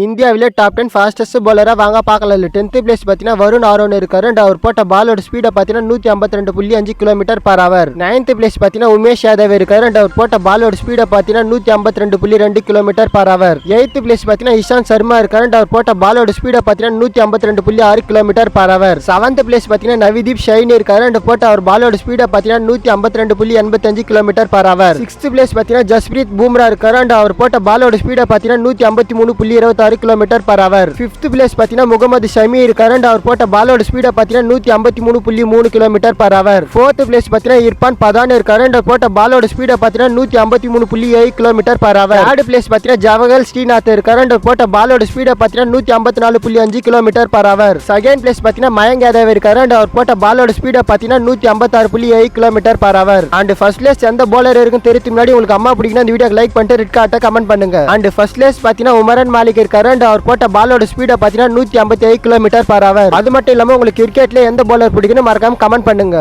இந்தியாவிலே top ten fastest bowler-ஆ வாங்க பார்க்கலாம் டென்த்து பிளேஸ் பார்த்தீங்கன்னா வருண் ஆரோன் இருக்காரு. அண்ட் அவர் போட்ட பாலோட ஸ்பீடை பார்த்தீங்கன்னா நூற்றி ஐம்பத்தி ரெண்டு புள்ளி அஞ்சு kilometre per hour ninth place பார்த்தீங்கன்னா உமேஷ் யாதவ் இருக்காரு. அண்ட் அவர் போட்ட பாலோட ஸ்பீடை பார்த்தீங்கன்னா நூற்றி ஐம்பத்தி ரெண்டு புள்ளி ரெண்டு kilometre per hour eighth place பார்த்தீங்கன்னா இஷாந்த் சர்மா இருக்காரு. அண்ட் அவர் போட்ட பாலோட ஸ்பீடை பார்த்தீங்கன்னா நூற்றி ஐம்பத்தி ரெண்டு புள்ளி ஆறு kilometre per hour seventh place பார்த்தீங்கன்னா நவிதீப் ஷைன் இருக்காரு. அண்ட் போட்ட அவர் பாலோட ஸ்பீடை பார்த்தீங்கன்னா நூற்றி ஐம்பத்தி ரெண்டு புள்ளி எண்பத்தஞ்சு kilometre per hour sixth place பார்த்தீங்கன்னா ஜஸ்பிரீத் பூம்ரா இருக்காரு. அண்ட் அவர் போட்ட பாலோட ஸ்பீடை பார்த்தீங்கன்னா நூற்றி ஐம்பத்தி மூணு புள்ளி இருபத்தி இருபத்தாறு kilometre per hour fifth place பார்த்தீங்கன்னா முகமது ஷமி இருக்காரு அவர் போட்ட பாலோட ஸ்பீடை பார்த்தீங்கன்னா நூற்றி ஐம்பத்தி மூணு புள்ளி மூணு kilometre per hour fourth place பார்த்தீங்கன்னா இர்பான் பதான் இருக்காரு அவர் போட்ட பாலோட ஸ்பீடை பார்த்தீங்கன்னா நூற்றி ஐம்பத்தி மூணு புள்ளி ஏழு kilometre per hour third place பார்த்தீங்கன்னா ஜவஹர் ஸ்ரீநாத் இருக்காரு அவர் போட்ட பாலோட ஸ்பீடை பார்த்தீங்கன்னா நூற்றி ஐம்பத்தி நாலு புள்ளி அஞ்சு kilometre per hour second place பார்த்தீங்கன்னா மயங்க் யாதவ் இருக்காரு அவர் போட்ட பாலோட ஸ்பீடை பார்த்தீங்கன்னா நூற்றி ஐம்பத்தாறு புள்ளி ஏழு kilometre per hour and first place எந்த போலர் இருக்குன்னு தெரிவித்து முன்னாடி உங்களுக்கு அம்மா பிடிக்கணும் இந்த வீடியோக்கு லைக் பண்ணிட்டு ரெட் கார்ட்டை கமெண்ட் பண்ணுங்க. அண்ட் ஃபர்ஸ்ட் பிளேஸ் பார்த்தீங்கன்னா உமரன் மாலிக் கரண்ட் அவர் போட்ட பாலோட ஸ்பீடை பார்த்தீங்கன்னா நூற்றி ஐம்பத்தி ஐந்து கிலோமீட்டர் பர் அவர் அது மட்டும் இல்லாமல் உங்களுக்கு கிரிக்கெட்ல எந்த பாலர் பிடிக்குன்னு மறக்காம கமெண்ட் பண்ணுங்க.